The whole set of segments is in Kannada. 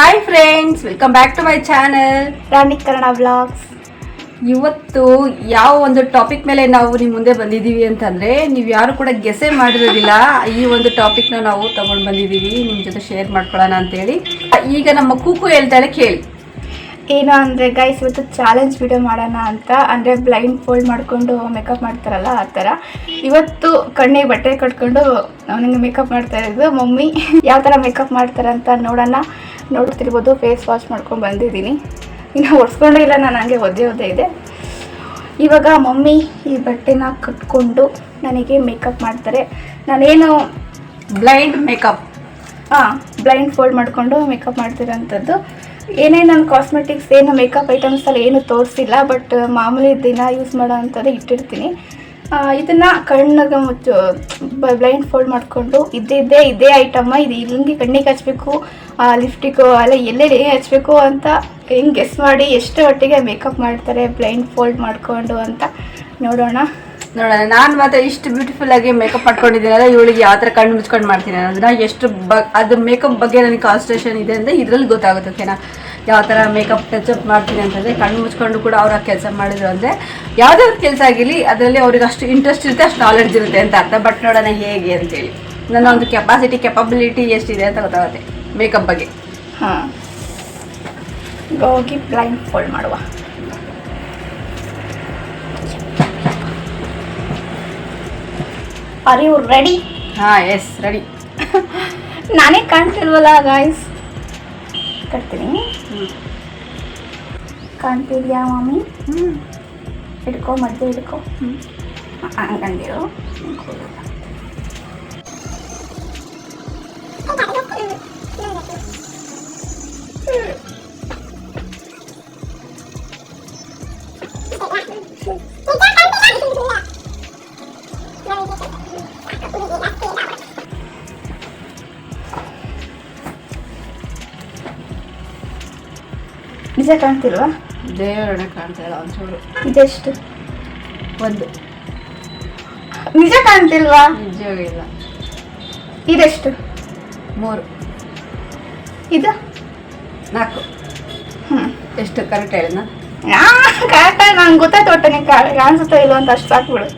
Hi friends welcome back to my channel Rani Kannada blogs ಇವತ್ತು ಯಾವ ಒಂದು ಟಾಪಿಕ್ ಮೇಲೆ ನಾವು ನಿಮ್ಮ ಮುಂದೆ ಬಂದಿದ್ದೀವಿ ಅಂತಂದ್ರೆ ನೀವು ಯಾರು ಕೂಡ ಗೆಸೆ ಮಾಡಿರೋದಿಲ್ಲ. ಈ ಒಂದು ಟಾಪಿಕ್ನ ನಾವು ತಗೊಂಡು ಬಂದಿದ್ದೀವಿ. ನಿಮ್ಮ ಜೊತೆ ಶೇರ್ ಮಾಡ್ಕೊಳ್ಳೋಣ ಅಂತೇಳಿ. ಈಗ ನಮ್ಮ ಕೂಕು ಹೇಳ್ತಾಳೆ ಕೇಳಿ. ಏನು ಅಂದರೆ ಗೈಸ್ ಇವತ್ತು ಚಾಲೆಂಜ್ ವಿಡಿಯೋ ಮಾಡೋಣ ಅಂತ. ಅಂದರೆ ಬ್ಲೈಂಡ್ ಫೋಲ್ಡ್ ಮಾಡಿಕೊಂಡು ಮೇಕಪ್ ಮಾಡ್ತಾರಲ್ಲ ಆ ಥರ ಇವತ್ತು ಕಣ್ಣಿಗೆ ಬಟ್ಟೆ ಕಟ್ಕೊಂಡು ನನಗೆ ಮೇಕಪ್ ಮಾಡ್ತಾ ಇರೋದು. ಮಮ್ಮಿ ಯಾವ ಥರ ಮೇಕಪ್ ಮಾಡ್ತಾರೆ ಅಂತ ನೋಡೋಣ. ನೋಡ್ತಿರ್ಬೋದು ಫೇಸ್ ವಾಶ್ ಮಾಡ್ಕೊಂಡು ಬಂದಿದ್ದೀನಿ. ಇನ್ನು ಒರೆಸ್ಕೊಂಡೇ ಇಲ್ಲ ನಾನು ಹಂಗೆ ಒದ್ದೆ ಒದ್ದೆ ಇದೆ. ಇವಾಗ ಮಮ್ಮಿ ಈ ಬಟ್ಟೆನ ಕಟ್ಕೊಂಡು ನನಗೆ ಮೇಕಪ್ ಮಾಡ್ತಾರೆ. ನಾನೇನು ಬ್ಲೈಂಡ್ ಮೇಕಪ್ ಹಾಂ ಬ್ಲೈಂಡ್ ಫೋಲ್ಡ್ ಮಾಡಿಕೊಂಡು ಮೇಕಪ್ ಮಾಡ್ತಿರೋಂಥದ್ದು. ಏನೇ ನನ್ನ ಕಾಸ್ಮೆಟಿಕ್ಸ್ ಏನು ಮೇಕಪ್ ಐಟಮ್ಸ್ ಎಲ್ಲ ಏನು ತೋರಿಸಿಲ್ಲ ಬಟ್ ಮಾಮೂಲಿ ದಿನ ಯೂಸ್ ಮಾಡೋ ಅಂಥದ್ದು ಇಟ್ಟಿರ್ತೀನಿ. ಇದನ್ನು ಕಣ್ಣಿಗೆ ಮುಚ್ಚು ಬ್ಲೈಂಡ್ ಫೋಲ್ಡ್ ಮಾಡಿಕೊಂಡು ಇದ್ದಿದ್ದೇ ಇದೇ ಐಟಮ್ಮ ಇದು ಇಲ್ಲಿಗೆ ಕಣ್ಣಿಗೆ ಹಚ್ಬೇಕು ಲಿಫ್ಟಿಗು ಅಲ್ಲ ಎಲ್ಲೆಲ್ಲಿ ಹಚ್ಬೇಕು ಅಂತ ಹೆಂಗೆ ಗೆಸ್ ಮಾಡಿ, ಎಷ್ಟು ಒಟ್ಟಿಗೆ ಮೇಕಪ್ ಮಾಡ್ತಾರೆ ಬ್ಲೈಂಡ್ ಫೋಲ್ಡ್ ಮಾಡಿಕೊಂಡು ಅಂತ ನೋಡೋಣ. ನೋಡೋಣ, ನಾನು ಮಾತ್ರ ಇಷ್ಟು ಬ್ಯೂಟಿಫುಲ್ ಆಗಿ ಮೇಕಪ್ ಮಾಡ್ಕೊಂಡಿದ್ದೀನಲ್ಲ ಇವಳಿಗೆ ಯಾವ ಥರ ಕಣ್ಣು ಮುಚ್ಕೊಂಡು ಮಾಡ್ತೀನಿ ಅನ್ನೋದನ್ನ ಎಷ್ಟು ಬ ಅದು ಮೇಕಪ್ ಬಗ್ಗೆ ನನಗೆ ಕಾನ್ಸಂಟ್ರೇಷನ್ ಇದೆ ಅಂದರೆ ಇದರಲ್ಲಿ ಗೊತ್ತಾಗುತ್ತೆ ಓಕೆನಾ ಯಾವ ಥರ ಮೇಕಪ್ ಟಚಪ್ ಮಾಡ್ತೀನಿ ಅಂತಂದರೆ ಕಣ್ಣು ಮುಚ್ಕೊಂಡು ಕೂಡ ಅವ್ರು ಆ ಕೆಲಸ ಮಾಡಿದ್ರು ಅಂದರೆ ಯಾವುದೇ ಒಂದು ಕೆಲಸ ಆಗಿರಲಿ ಅದರಲ್ಲಿ ಅವ್ರಿಗೆ ಅಷ್ಟು ಇಂಟ್ರೆಸ್ಟ್ ಇರುತ್ತೆ ಅಷ್ಟು ನಾಲೆಡ್ಜ್ ಇರುತ್ತೆ ಅಂತ ಅರ್ಥ. ಬಟ್ ನೋಡೋಣ ಹೇಗೆ ಅಂತೇಳಿ. ನನ್ನ ಒಂದು ಕೆಪಾಸಿಟಿ ಕೆಪಬಿಲಿಟಿ ಎಷ್ಟಿದೆ ಅಂತ ಗೊತ್ತಾಗುತ್ತೆ ಮೇಕಪ್ ಬಗ್ಗೆ. ಹಾಂ. ಹೋಗಿ ಬ್ಲೈಂಡ್ ಫೋಲ್ಡ್ ಮಾಡುವ. ಆರ್ ಯು ರೆಡಿ ಹಾಂ ಎಸ್ ರೆಡಿ ನಾನೇ ಕಾಣ್ತಿಲ್ವಲ್ಲ ಗಾಯ್ಸ್ ಕಟ್ತೀನಿ. ಕಾಣ್ತಿದ್ಯಾ ಮಮ್ಮಿ ಹ್ಞೂ ಹಿಡ್ಕೊ ಮಧ್ಯೆ ಹಿಡ್ಕೊ ಹಂಗಂದಿರು ನಿಜ ಕಾಣ್ತಿಲ್ವಾ? ದೇವರೊಡೆ ಕಾಣ್ತಾ ಇಲ್ಲ ಒಂಚೂರು. ಇದೆಷ್ಟು? ಒಂದು. ನಿಜ ಕಾಣ್ತಿಲ್ವಾ? ನಿಜವೇ ಇಲ್ಲ. ಇದೆಷ್ಟು? ಮೂರು. ಇದು? ನಾಲ್ಕು. ಹ್ಞೂ ಎಷ್ಟು ಕರೆಕ್ಟ್ ಹೇಳಿದ್ನ? ಕರೆಕ್ಟಾಗಿ ನಂಗೆ ಗೊತ್ತಾಯ್ತು ಒಟ್ಟು ನಿಂಗೆ ಕಾಣಿಸುತ್ತಾ ಇಲ್ಲ ಅಂತ ಅಷ್ಟು ಸಾಕ್ಬಿಡು.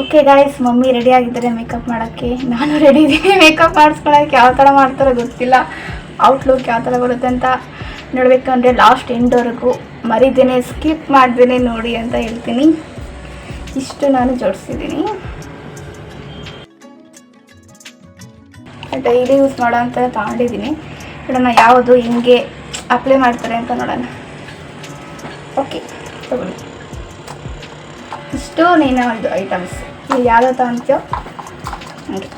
ಓಕೆ ಗಾಯ್ಸ್ ಮಮ್ಮಿ ರೆಡಿ ಆಗಿದ್ದಾರೆ ಮೇಕಪ್ ಮಾಡೋಕ್ಕೆ. ನಾನು ರೆಡಿ ಇದ್ದೀನಿ ಮೇಕಪ್ ಮಾಡಿಸ್ಕೊಳ್ಳೋಕ್ಕೆ ಯಾವ ಥರ ಮಾಡ್ತಾರೋ ಗೊತ್ತಿಲ್ಲ. ಔಟ್ಲುಕ್ ಯಾವ ಥರ ಬರುತ್ತೆ ಅಂತ. ನೋಡಬೇಕಂದ್ರೆ ಲಾಸ್ಟ್ ಎಂಡ್ವರೆಗೂ ಮರಿದೇನೆ ಸ್ಕಿಪ್ ಮಾಡ್ದೇನೆ ನೋಡಿ ಅಂತ ಹೇಳ್ತೀನಿ. ಇಷ್ಟು ನಾನು ಜೋಡಿಸಿದ್ದೀನಿ. ಡೈಲಿ ಯೂಸ್ ಮಾಡೋ ಅಂತ ತಗೊಂಡಿದ್ದೀನಿ. ನೋಡೋಣ ಯಾವುದು ಹಿಂಗೆ ಅಪ್ಲೈ ಮಾಡ್ತಾರೆ ಅಂತ ನೋಡೋಣ. ಓಕೆ ಇಷ್ಟು ನೀನು ಇದು ಐಟಮ್ಸ್ ನೀವು ಯಾವ್ದು ತಗೊಂತೀಯೋ ಹಂಗೆ.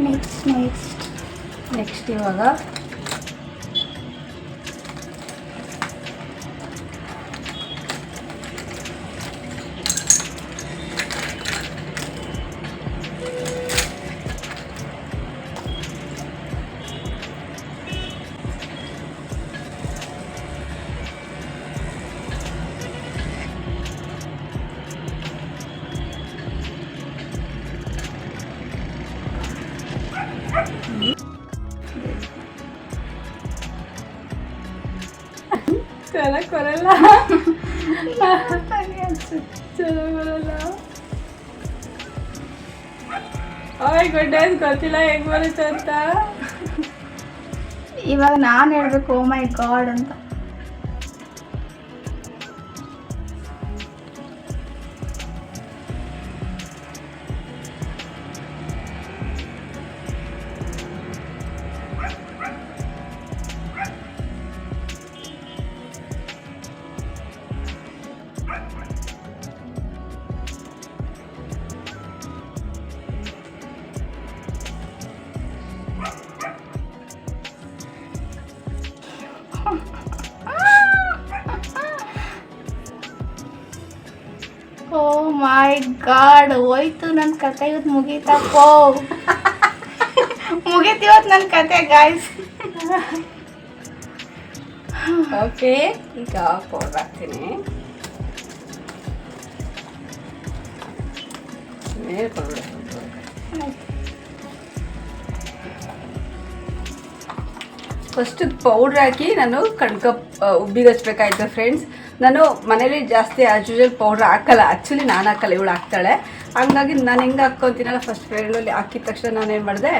ನೆಕ್ಸ್ಟ್ ನೆಕ್ಸ್ಟ್ ನೆಕ್ಸ್ಟ್ ಇವಾಗ ಓಯ್ ಗುಡ್ ಗೊತ್ತಿಲ್ಲ ಹೆಂಗ್ ಬರುತ್ತೆ ಅಂತ? ಇವಾಗ ನಾನು ಹೇಳ್ಬೇಕು ಓ ಮೈ ಗಾಡ್ ಅಂತ. ಮೈ ಗಾಡ್ ಹೋಯ್ತು ನನ್ನ ಕತೆ ಇವತ್ತು ಮುಗೀತಪ್ಪೋ. ಮುಗೀತು ಇವತ್ತು ನನ್ನ ಕತೆ ಗಾಯ್ಸ್ ಓಕೆ ಈಗ ಪೌಡರ್ ಹಾಕ್ತೀನಿ. ಮೇಲೆ ಪೌಡರ್ ಫಸ್ಟ್ ಪೌಡ್ರ್ ಹಾಕಿ ನಾನು ಕಣ್ಕ ಉಬ್ಬಿಗೆ ಹಚ್ಬೇಕಾಯ್ತು ಫ್ರೆಂಡ್ಸ್ ನಾನು ಮನೇಲಿ ಜಾಸ್ತಿ ಆಸ್ ಯೂಶಲ್ ಪೌಡ್ರ್ ಹಾಕಲ್ಲ. ಆ್ಯಕ್ಚುಲಿ ನಾನು ಹಾಕಲ್ಲ ಇವಳು ಹಾಕ್ತಾಳೆ. ಹಂಗಾಗಿ ನಾನು ಹೆಂಗೆ ಹಾಕ್ಕೊತೀನಲ್ಲ ಫಸ್ಟ್ ಫೇರ್ಡಲ್ಲಿ ಹಾಕಿದ ತಕ್ಷಣ ನಾನು ಏನು ಮಾಡಿದೆ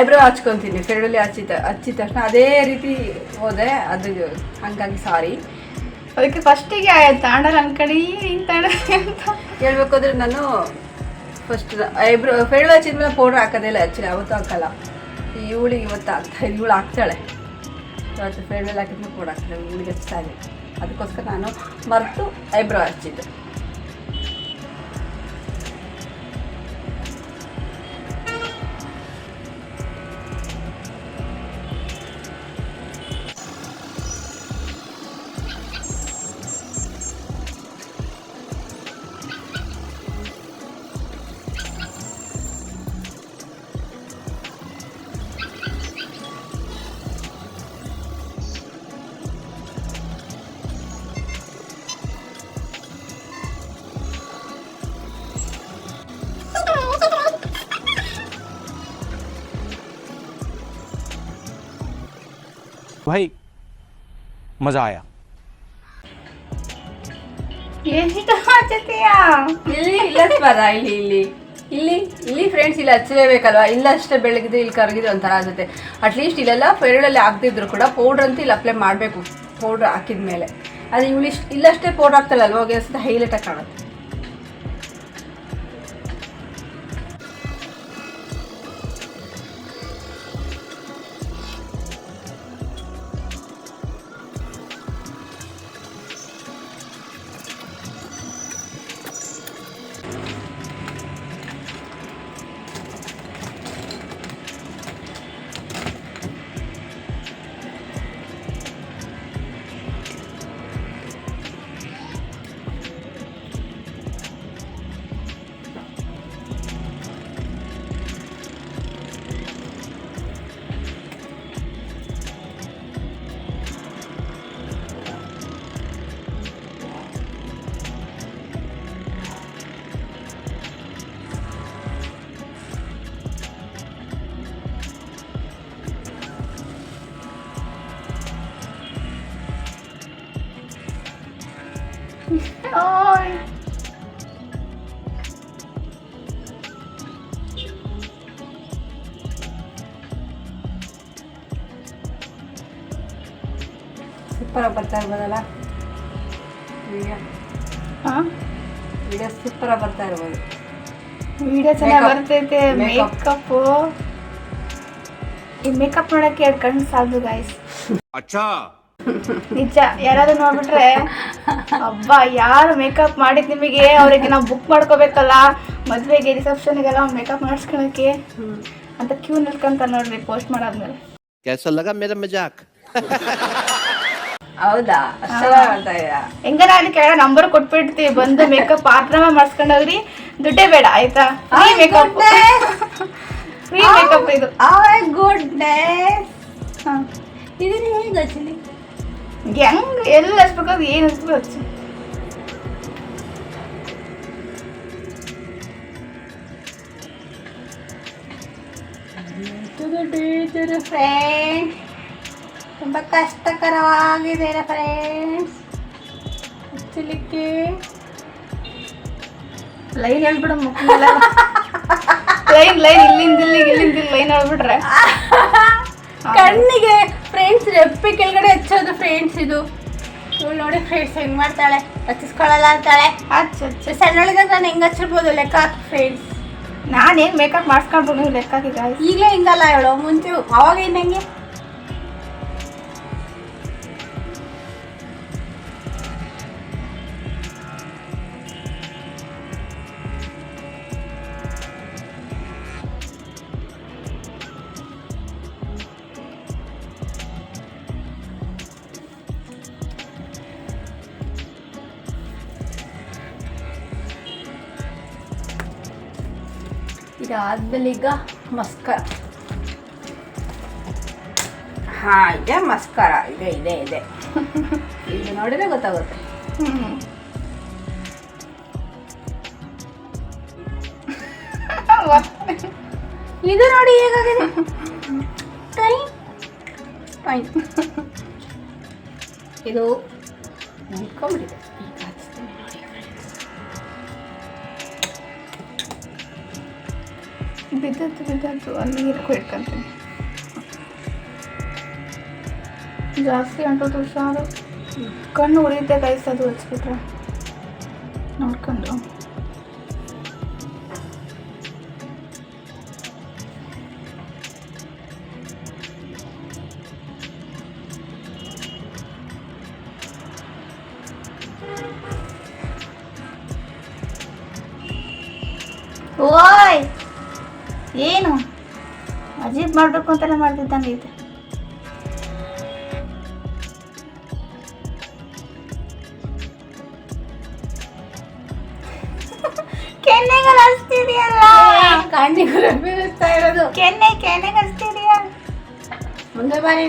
ಐಬ್ರೋ ಹಚ್ಕೊತೀನಿ. ಫೇರ್ಡಲ್ಲಿ ಹಚ್ಚಿದ ಹಚ್ಚಿದ ತಕ್ಷಣ ಅದೇ ರೀತಿ ಹೋದೆ. ಅದು ಹಂಗಾಗಿ ಸಾರಿ ಅದಕ್ಕೆ ಫಸ್ಟಿಗೆ ತಾಂಡಲ್ ಅನ್ಕಡಿ ಹಿಂಗೆ ತಾಂಡ ಹೇಳ್ಬೇಕಾದ್ರೆ ನಾನು ಫಸ್ಟ್ ಐಬ್ರೋ ಫೇರ್ಡಲ್ ಹಚ್ಚಿದ್ಮೇಲೆ ಪೌಡ್ರ್ ಹಾಕೋದೇ ಇಲ್ಲ ಆ್ಯಕ್ಚುಲಿ ಅವತ್ತು ಹಾಕಲ್ಲ. ಇವಳಿಗೆ ಇವತ್ತು ಹಾಕ್ತಾ ಇವಳು ಹಾಕ್ತಾಳೆ. ಇವತ್ತು ಫೇರ್ಡಲ್ ಹಾಕಿದ್ಮೇಲೆ ಪೌಡ್ರ್ ಹಾಕ್ತಾಳೆ. ಇವಳಿಗೆ ಹಚ್ತಾ ಅದಕ್ಕೋಸ್ಕರ ನಾನು ಮರೆತು ಐಬ್ರೋ ಹಚ್ಚಿದ್ದೆ. मज़ा आया ಎಷ್ಟು ಹಚ್ಚತೀಯಾ ಇಲ್ಲಿ ಇಲ್ಲ ಬರ ಇಲ್ಲಿ ಇಲ್ಲಿ ಇಲ್ಲಿ ಇಲ್ಲಿ ಫ್ರೆಂಡ್ಸ್ ಇಲ್ಲಿ ಹಚ್ಚಲೇಬೇಕಲ್ವಾ ಇಲ್ಲ ಅಷ್ಟೇ ಬೆಳಗಿದ್ರೆ ಇಲ್ಲಿ ಕರಗಿದ್ರೆ ಒಂಥರ ಆಗುತ್ತೆ ಅಟ್ಲೀಸ್ಟ್ ಇಲ್ಲೆಲ್ಲ ಫೇರಡಲ್ಲಿ ಹಾಕ್ದಿದ್ರು ಕೂಡ ಪೌಡ್ರ್ ಅಂತ ಇಲ್ಲಿ ಅಪ್ಲೈ ಮಾಡಬೇಕು ಪೌಡ್ರ್ ಹಾಕಿದ ಮೇಲೆ ಅದು ಇವಳು ಇಷ್ಟು ಇಲ್ಲಷ್ಟೇ ಪೌಡ್ರ್ ಹಾಕ್ತಾಳಲ್ವ ಹೋಗಿ ಅನ್ಸುತ್ತೆ ಹೈಲೈಟಾಗಿ ಕಾಣುತ್ತೆ ಬರ್ತಾ ಇರ್ಬೋದಲ್ಲ? ವಿಡಿಯೋ ಹಾಂ? ಬರ್ತಾ ಇರ್ಬೋದು. ವಿಡಿಯೋ ಚೆನ್ನಾಗಿ ಬರ್ತೈತೆ ಮೇಕಪ್ ಈ ಮೇಕಪ್ ನೋಡಕ್ಕೆ ಎರಡು ಕಣ್ಣು ಸಾಲದು ಗಾಯ್ಸ್ ಅಚ್ಚಾ. ನಿಜ ಯಾರಾದ್ರೂ ನೋಡ್ಬಿಟ್ರೆ ಅಬ್ಬಾ ಯಾರು ಮೇಕಪ್ ಮಾಡಿದ್ ನಿಮಗೆ? ಅವ್ರಿಗೆ ನಾವು ಬುಕ್ ಮಾಡ್ಕೋಬೇಕಲ್ಲ. ಮದ್ವೆಗೆ ರಿಸೆಪ್ಷನ್ಗೆಲ್ಲ ಮೇಕಪ್ ಮಾಡಿಸ್ಕೊಳಕ್ಕೆ. ಅಂತ ಕ್ಯೂ ನಿಲ್ಕಂತ ನೋಡ್ರಿ ಪೋಸ್ಟ್ ಮಾಡಾದ್ಮೇಲೆ. ಕೆಲಸ ಲಗ ಮೇರೆ ಮಜಾಕ್. ಹೌದಾ? ಹೆಂಗಾರ ಅಲ್ಲಿ ನಂಬರ್ ಕೊಟ್ಬಿಡ್ತೀವಿ ಬಂದು ಮೇಕಪ್ ಆಶ್ರಮ ಮಾಡ್ಸ್ಕೊಂಡು ಹೋಗ್ರಿ ದುಡ್ಡೇ ಬೇಡ ಆಯ್ತಾ? ಫ್ರೀ ಮೇಕಪ್ ಫ್ರೀ ಮೇಕಪ್ ಇದು. ಗುಡ್ ಹಾ. ಇದು ಹೆಂಗ್ ಹಚ್ಚಲಿ ಹೆಂಗ್ ಎಲ್ಲಿ ಹಚ್ಬೇಕು ಅದು ಏನು ಹಚ್ಬೇಕು ಹಚ್ಚು. ಫ್ರೆಂಡ್ ತುಂಬ ಕಷ್ಟಕರವಾಗಿದೆ ಫ್ರೆಂಡ್ಸ್ ಹಚ್ಚಲಿಕ್ಕೆ ಲೈನ್ ಹೇಳ್ಬಿಡ ಲೈನ್ ಲೈನ್ ಇಲ್ಲಿಂದ ಇಲ್ಲಿಗೆ ಇಲ್ಲಿಂದ ಇಲ್ಲಿ ಲೈನ್ ಹೇಳ್ಬಿಟ್ರೆ. ಕಣ್ಣಿಗೆ ಫ್ರೆಂಡ್ಸ್ ರೆಪ್ಪಿ ಕೆಳಗಡೆ ಹಚ್ಚೋದು ಫ್ರೆಂಡ್ಸ್ ಇದು. ಇವಳು ನೋಡಿ ಫ್ರೆಂಡ್ಸ್ ಹೆಂಗ್ ಮಾಡ್ತಾಳೆ ಹಚ್ಚಿಸ್ಕೊಳ್ಳಲ್ಲ ಅಂತಾಳೆ. ಅಚ್ಚ ಅಚ್ಚ ಸಣ್ಣಳಿಗೆ ನಾನು ಹೆಂಗ್ ಹಚ್ಚಿರ್ಬೋದು ಲೆಕ್ಕ ಹಾಕಿ ಫ್ರೆಂಡ್ಸ್. ನಾನೇನು ಮೇಕಪ್ ಮಾಡಿಸ್ಕೊಂಡು ಲೆಕ್ಕ ಗಾಯ್ಸ್ ಈಗಲೇ ಹಿಂಗಲ್ಲ ಹೇಳೋ ಮುಂಚೆ ಅವಾಗ ಇನ್ನು ಇದಾದ್ಮೇಲೆ ಈಗ ಮಸ್ಕರ. ಹಾ ಇದೆ ಮಸ್ಕರ. ಇದೆ ಇದೆ ಇದೆ. ಇದು ನೋಡಿದ್ರೆ ಗೊತ್ತಾಗುತ್ತೆ. ಇದು ನೋಡಿ ಹೇಗಾಗಿದೆ. ಇದು ನಿಂತ್ಕೊಂಡ್ಬಿಟ್ಟಿದೆ ಬಿದ್ದದ್ದು ಬಿದ್ದದ್ದು ಅಲ್ಲಿ ಇಟ್ಕೊ ಇಟ್ಕೊಂತೀನಿ ಜಾಸ್ತಿ ಅಂಟೋದು ಹುಷಾರು ಕಣ್ಣು ಉರಿಯುತ್ತೆ ಗೈಸ್ ಅದು ಹಚ್ಬಿಟ್ರೆ ನೋಡ್ಕೊಂಡು ಓಯ್ ಏನು? ಅಜೀಬ್ ಮಾಡಬೇಕು ಅಂತಾನೆ ಮಾಡ್ತಿದ್ದಂಗೆ ಐತೆ ಕೆನ್ನೆಗಳು ಹಚ್ತಿದೆಯಲ್ಲ? ಕಣ್ಣಿಗಳು ಬೀಳಿಸ್ತಾ ಇರೋದು. ಕೆನ್ನೆ ಕೆನ್ನೆಗೆ ಹಚ್ತಿದೆಯಾ? ಮುಂದೆ ಬಾರಿ.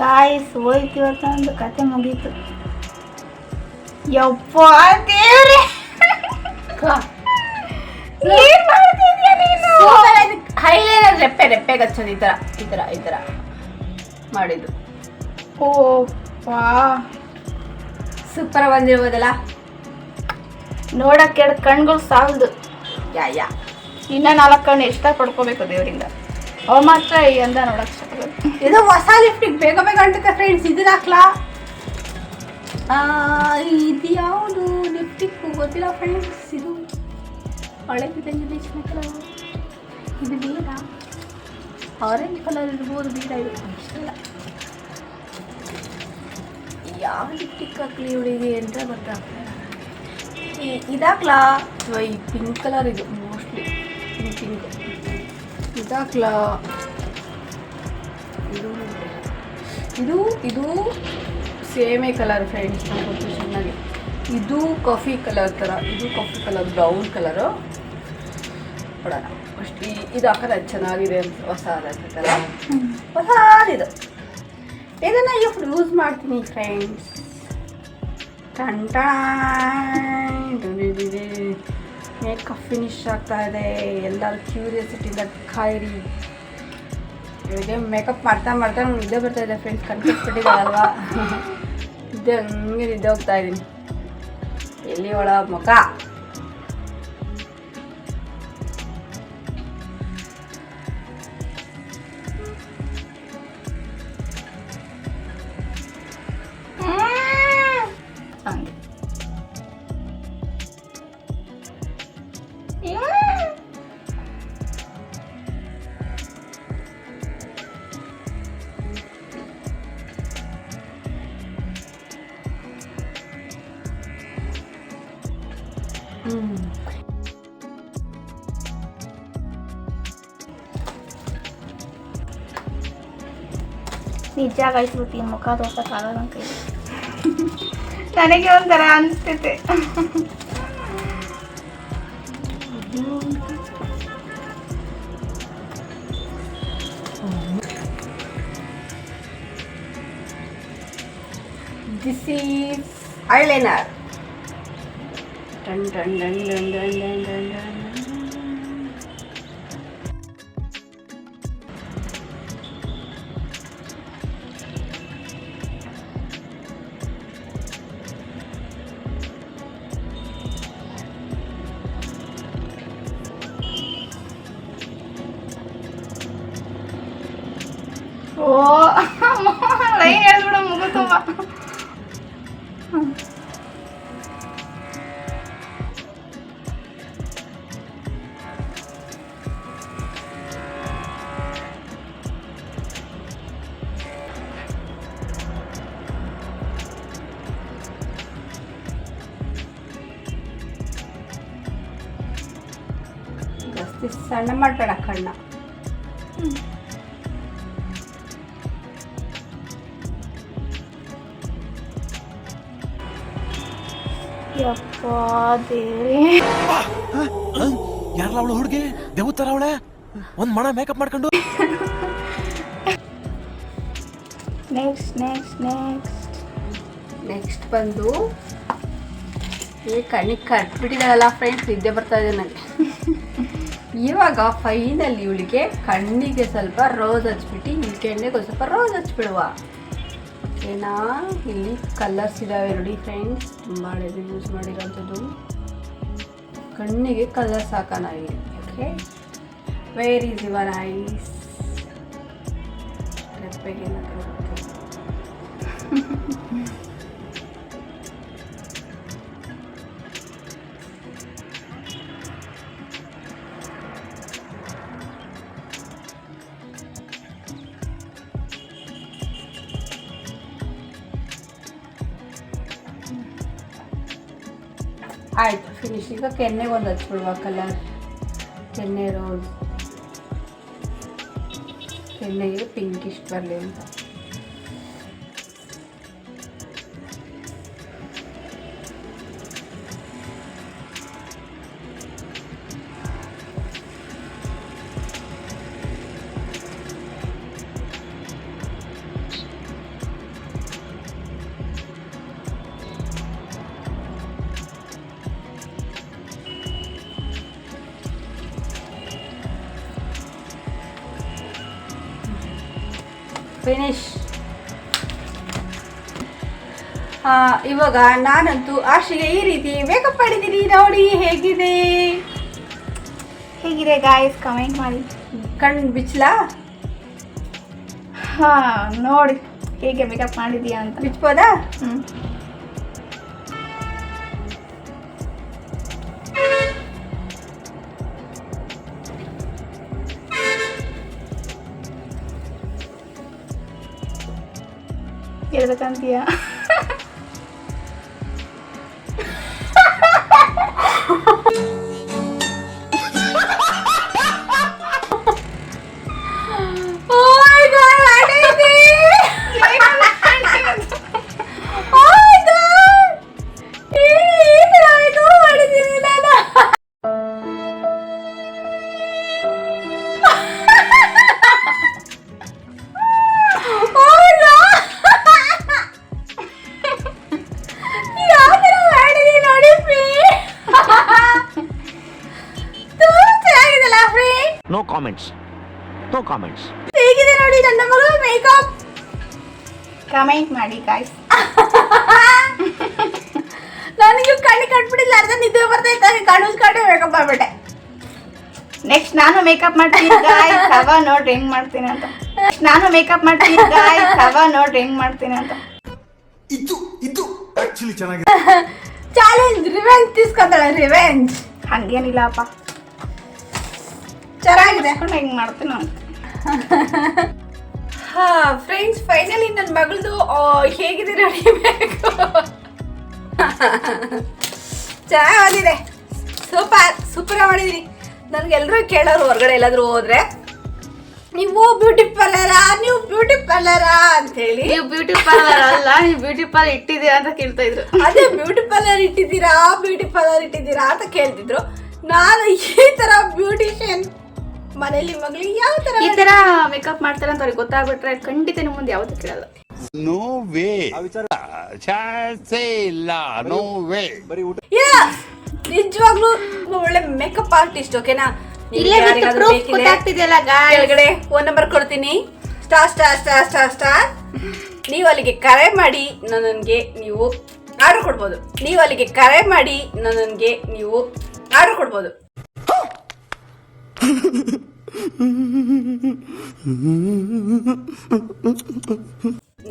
ಗಾಯ್ಸ್ ಹೋಯ್ತು ಇವತ್ತು ಒಂದು ಕತೆ ಮುಗೀತು. ಯಪ್ಪ ದೇವ್ರೆ ಏನ್ ಮಾಡ್ತಿದ್ಯಾ ನೀನು ಹೈಲೈನರ್ ರೆಪ್ಪೆ ರೆಪ್ಪೆಗೆ ಹಚ್ಚೋದು ಈ ಥರ ಈ ಥರ ಈ ಥರ ಮಾಡಿದ್ದು ಓ ವಾ ಸೂಪರ್ ಬಂದಿರ್ಬೋದಲ್ಲ ನೋಡಕ್ಕೆ ಎರಡು ಕಣ್ಗಳು ಸಾಲದು ಯಾ ಯಾ ಇನ್ನ ನಾಲ್ಕು ಕಣ್ಣು ಎಷ್ಟ ಪಡ್ಕೋಬೇಕು ದೇವರಿಂದ ಅವ ಮಾತ್ರ ಈ ಅಂದ ನೋಡಕ್. ಇದು ಹೊಸ ಲಿಫ್ಟಿಗೆ ಬೇಗ ಬೇಗ ಅಂಟುತ್ತೆ ಫ್ರೆಂಡ್ಸ್ ಇದನ್ನ ಹಾಕ್ಲಾ ಇದು ಯಾವುದು ಲಿಫ್ಟಿಕ್ ಗೊತ್ತಿಲ್ಲ ಫ್ರೆಂಡ್ಸ್ ಇದು ಹಳೆದಿದೆ ಕಲರ್ ಇದು ಬೇಡ. ಆರೆಂಜ್ ಕಲರ್ ಇರ್ಬೋದು, ಬೇಡ ಇದು. ಇಷ್ಟಲ್ಲ ಯಾವ ಲಿಪ್ಟಿಕ್ ಹಾಕ್ಲಿ ಇವಳಿಗೆ ಅಂತ ಗೊತ್ತಾಗ್ತಿಲ್ಲ ಈ- ಇದಾಕ್ಲಾ? ಅಥವಾ ಈ ಪಿಂಕ್ ಕಲರ್ ಇದು ಮೋಸ್ಟ್ಲಿ ಪಿಂಕ್ ಇದಾಕ್ಲಾ? ಇದು ಇದು ಇದು ಸೇಮೇ ಕಲರ್ ಫ್ರೆಂಡ್ಸ್ ಗೊತ್ತು ಚೆನ್ನಾಗಿ ಇದು ಕಾಫಿ ಕಲರ್ ಥರ ಇದು ಕಾಫಿ ಕಲರ್ ಬ್ರೌನ್ ಕಲರು ನೋಡೋಣ. ಈ ಇದು ಅದು ಚೆನ್ನಾಗಿದೆ ಅಂತ, ಹೊಸ ಹೊಸದಾಗ್ತೈತಲ್ಲ ಹೊಸದಿದು. ಇದನ್ನು ಈಗ ಯೂಸ್ ಮಾಡ್ತೀನಿ ಫ್ರೆಂಡ್ಸ್ ಮೇಕಪ್ ಫಿನಿಶ್ ಆಗ್ತಾ ಇದೆ. ಎಲ್ಲರೂ ಕ್ಯೂರಿಯಾಸಿಟಿಯಿಂದ ಕಾಯಿರಿ ಇವಾಗ ಮೇಕಪ್ ಮಾಡ್ತಾ ಮಾಡ್ತಾ ಇದೇ ಬರ್ತಾ ಇದೆ ಫ್ರೆಂಡ್ಸ್ ಕನ್ಕೊಟ್ಬಿಟ್ಟಿದ್ದಾಳಲ್ವಾ ನಿದ್ದೆ ಹಂಗೆ ನಿದ್ದೆ ಹೋಗ್ತಾ ಇದ್ದೀನಿ ಎಲ್ಲಿ ಒಳ ಮುಖ? ನಿಜ ಗಾಯಿಸ್ಬಿಟ್ಟು ಈ ಮುಖ ತೋರ್ಸಕ್ಕಾಗಲ್ಲ ಅಂತ ನನಗೆ ಒಂಥರ ಅನಿಸ್ತೈತೆ ದಿಸ್ ಈಸ್ ಐಲೈನರ್ ಟನ್ ಟನ್ ಟನ್ ಟನ್ ಟನ್ ಟನ್ ಟನ್ ಟನ್. ಓ ಲೈನ್ ಹೇಳ್ಬಿಡ ಮುಗು ತುಂಬ. ಜಾಸ್ತಿ ಸಣ್ಣ ಮಾಡಬೇಡ ಯಪ್ಪ ದೇವ್ರೇ ಯಾರಲ್ಲ ಅವಳು ಹುಡುಗಿ? ದೇವತರ ಅವಳೆ? ಒಂದ್ ಮಣ ಮೇಕಪ್ ಮಾಡ್ಕೊಂಡು? ನೆಕ್ಸ್ಟ್ ನೆಕ್ಸ್ಟ್ ನೆಕ್ಸ್ಟ್ ನೆಕ್ಸ್ಟ್ ಬಂದು ಏ ಕಣ್ಣಿಗೆ ಕಟ್ಬಿಟ್ಟಿದ್ದಾಳಲ್ಲ ಫ್ರೆಂಡ್ಸ್ ನಿದ್ದೆ ಬರ್ತಾ ಇದೆ ನನಗೆ ಇವಾಗ ಫೈನಲ್ ಇವಳಿಗೆ ಕಣ್ಣಿಗೆ ಸ್ವಲ್ಪ ರೋಸ್ ಹಚ್ಬಿಟ್ಟು ಈ ಕೆಣ್ಣೆಗೆ ಒಂದು ಸ್ವಲ್ಪ ರೋಸ್ ಹಚ್ಬಿಡುವ. ಏನಾ? ಇಲ್ಲಿ ಕಲರ್ಸ್ ಇದ್ದಾವೆ ನೋಡಿ ಫ್ರೆಂಡ್ಸ್ ತುಂಬ ಹಳೇದು ಯೂಸ್ ಮಾಡಿರೋಂಥದ್ದು. ಕಣ್ಣಿಗೆ ಕಲರ್ಸ್ ಹಾಕೋಣ ಇಲ್ಲಿ okay where is your eyes ರೆಪ್ಪೆಗೆ ಆಯ್ತು ಫಿನಿಶ್ ಈಗ ಕೆನ್ನೆಗೆ ಒಂದು ಹಚ್ಬಿಡುವ ಕಲರ್ ಕೆನ್ನೆ ರೋಸ್ ಕೆನ್ನೆಗೆ ಪಿಂಕ್ ಇಷ್ಟು ಬರಲಿ ಅಂತ. ಫಿನಿಶ್ ಇವಾಗ ನಾನಂತೂ ಆಶಿಗೆ ಈ ರೀತಿ ಮೇಕಪ್ ಮಾಡಿದ್ದೀನಿ. ನೋಡಿ ಹೇಗಿದೆ? ಹೇಗಿದೆ ಗಾಯ್ಸ್ ಕಮೆಂಟ್ ಮಾಡಿ. ಕಣ್ಣು ಬಿಚ್ಚಲಾ ಹಾ ನೋಡಿ ಹೇಗೆ ಮೇಕಪ್ ಮಾಡಿದೀಯಾ ಅಂತ. ಬಿಚ್ಬೋದಾ? ಹ್ಮ್. esa cantidad. Comments no comments ಹೇಗಿದೆ ನೋಡಿ ನನ್ನ ಮಗಳು ಮೇಕಪ್ ಕಮೆಂಟ್ ಮಾಡಿ ಗಾಯ್ಸ್ ನನಗೆ ಕಣ್ಣು ಕಟ್ಬಿಟ್ಟಿಲ್ಲ ಅರ್ಧ ನಿದ್ದೆ ಬರ್ತೈತೆ ಕಣ್ಣು ಕಡೆ ಮೇಕಪ್ ಮಾಡ್ಬಿಟ್ಟೆ. ನೆಕ್ಸ್ಟ್ ನಾನು ಮೇಕಪ್ ಮಾಡ್ತೀನಿ ಗಾಯ್ಸ್ ಸವ ನೋಡಿ ಹೆಂಗ್ ಮಾಡ್ತೀನಿ ಅಂತ. ನಾನು ಮೇಕಪ್ ಮಾಡ್ತೀನಿ ಗಾಯ್ಸ್ ಸವ ನೋಡಿ ಹೆಂಗ್ ಮಾಡ್ತೀನಿ ಅಂತ. ಇದು ಇದು ಆಕ್ಚುಲಿ ಚೆನ್ನಾಗಿದೆ. ಚಾಲೆಂಜ್ ರಿವೆಂಜ್ ತಿಸ್ಕೊಂತಾಳೆ ರಿವೆಂಜ್ ಹಂಗೇನಿಲ್ಲಪ್ಪ ಹಾಕೊಂಡು ಹೆಂಗೆ ಮಾಡ್ತೀನಿ ಅಂತ ಹಾ ಫ್ರೆಂಡ್ಸ್ ಫೈನಲಿ ನನ್ನ ಮಗಳದು ಹೇಗಿದೆ ನೋಡಿ ಚೆನ್ನಾಗಿ ಬಂದಿದೆ ಸೂಪರ್ ಸೂಪರ್ ಮಾಡಿದೀನಿ. ನನಗೆ ಎಲ್ಲರೂ ಕೇಳೋರು ಹೊರಗಡೆ ಎಲ್ಲಾದರೂ ಹೋದ್ರೆ ನೀವು ಬ್ಯೂಟಿ ಪಾರ್ಲರಾ ನೀವು ಬ್ಯೂಟಿ ಪಾರ್ಲರಾ ಅಂತ ಹೇಳಿ ನೀವು ಬ್ಯೂಟಿ ಪಾರ್ಲರ್ ಅಲ್ಲ ನೀವು ಬ್ಯೂಟಿ ಪಾರ್ಲರ್ ಇಟ್ಟಿದ್ದೀರಾ ಅಂತ ಕೇಳ್ತಾ ಇದ್ರು. ಅದೇ ಬ್ಯೂಟಿ ಪಾರ್ಲರ್ ಇಟ್ಟಿದ್ದೀರಾ? ಬ್ಯೂಟಿ ಪಾರ್ಲರ್ ಇಟ್ಟಿದ್ದೀರಾ? ಅಂತ ಕೇಳ್ತಿದ್ರು. ನಾನು ಈ ಥರ ಬ್ಯೂಟಿಷಿಯನ್ ಮನೇಲಿ ಮಗಳಿಗೆ ಯಾವ ತರ ಈ ತರ ಮೇಕಪ್ ಮಾಡ್ತಾರೆ ಅಂತ ಅವ್ರಿಗೆ ಗೊತ್ತಾಗ್ಬಿಟ್ರೆ ಖಂಡಿತ ನಿಮ್ಮ ಮುಂದೆ ಯಾವತ್ತೂ ಕೇಳಲ್ಲ. ನೋ ವೇ ವಿಚಾರ. ಚಾನ್ಸೇ ಇಲ್ಲ. ನೋ ವೇ ಬರೀ ಊಟ. ಯಾ! ನಿಜವಾಗ್ಲೂ ಒಳ್ಳೆ ಮೇಕಪ್ ಆರ್ಟಿಸ್ಟ್ ಓಕೆನಾ ಇಲ್ಲೇ ಗೊತ್ತಾಗ್ತಿದೆಯಲ್ಲ ಕೆಳಗಡೆ ಫೋನ್ ನಂಬರ್ ಕೊಡ್ತೀನಿ. Star star star star star ನೀವು ಅಲ್ಲಿಗೆ ಕರೆ ಮಾಡಿ ನನಗೆ ನೀವು ಆರ್ಡರ್ ಕೊಡ್ಬೋದು. ನೀವು ಅಲ್ಲಿಗೆ ಕರೆ ಮಾಡಿ ನನಗೆ ನೀವು ಆರ್ಡರ್ ಕೊಡ್ಬೋದು.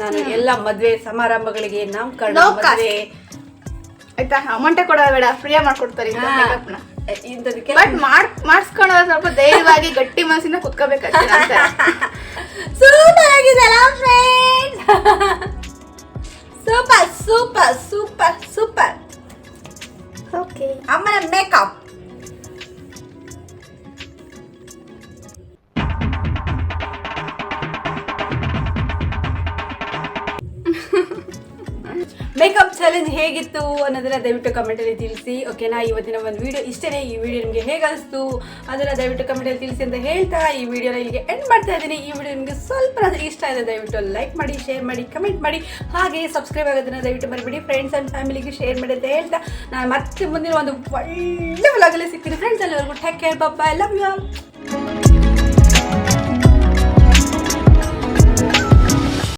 ನಾನು ಎಲ್ಲ ಮದ್ವೆ ಸಮಾರಂಭಗಳಿಗೆ ನಾಮಕರಣ. ಮದ್ವೆ. ಆಯ್ತಾ? ಅಮೌಂಟೇ ಕೊಡೋದು ಬೇಡ ಫ್ರೀ ಮಾಡ್ಕೊಡ್ತಾರೆ ಇಂಥದಕ್ಕೆ ಬಟ್ ಮಾಡ್ ಮಾಡಿಸ್ಕೊಳ್ಳೋದು ಸ್ವಲ್ಪ ಧೈರ್ಯವಾಗಿ ಗಟ್ಟಿ ಮನಸ್ಸಿನ ಕುತ್ಕೋಬೇಕಾಗ್ತದೆ super ಆಗಿದೆಲ್ಲ friends super super super super. Okay ಅಮ್ಮನ ಮೇಕಪ್ ಹೇಗಿತ್ತು ಅನ್ನೋದನ್ನ ದಯವಿಟ್ಟು ಕಮೆಂಟಲ್ಲಿ ತಿಳಿಸಿ ಓಕೆನಾ ಇವತ್ತಿನ ಒಂದು ವಿಡಿಯೋ ಇಷ್ಟೇ ಈ ವಿಡಿಯೋ ನಿಮಗೆ ಹೇಗೆ ಅನಿಸ್ತು ಅದನ್ನ ದಯವಿಟ್ಟು ಕಮೆಂಟಲ್ಲಿ ತಿಳಿಸಿ ಅಂತ ಹೇಳ್ತಾ ಈ ವಿಡಿಯೋನ ಇಲ್ಲಿಗೆ ಎಂಡ್ ಮಾಡ್ತಾ ಇದ್ದೀನಿ. ಈ ವಿಡಿಯೋ ನಿಮಗೆ ಸ್ವಲ್ಪ ಆದ್ರೆ ಇಷ್ಟ ಇದೆ ದಯವಿಟ್ಟು ಲೈಕ್ ಮಾಡಿ ಶೇರ್ ಮಾಡಿ ಕಮೆಂಟ್ ಮಾಡಿ. ಹಾಗೆ ಸಬ್ಸ್ಕ್ರೈಬ್ ಆಗೋದನ್ನ ದಯವಿಟ್ಟು ಮರಿಬೇಡಿ. ಫ್ರೆಂಡ್ಸ್ ಆ್ಯಂಡ್ ಫ್ಯಾಮಿಲಿಗೆ ಶೇರ್ ಮಾಡಿ ಅಂತ ಹೇಳ್ತಾ ನಾನು ಮತ್ತೆ ಮುಂದಿನ ಒಂದು ಒಳ್ಳೆ ಅಲ್ಲಿ ಸಿಗ್ತೀನಿ. ಫ್ರೆಂಡ್ಸ್ ಅಲ್ಲಿವರೆಗೂ ಟೇಕ್ ಕೇರ್ ಬಾಬಾ ಲವ್ ಯು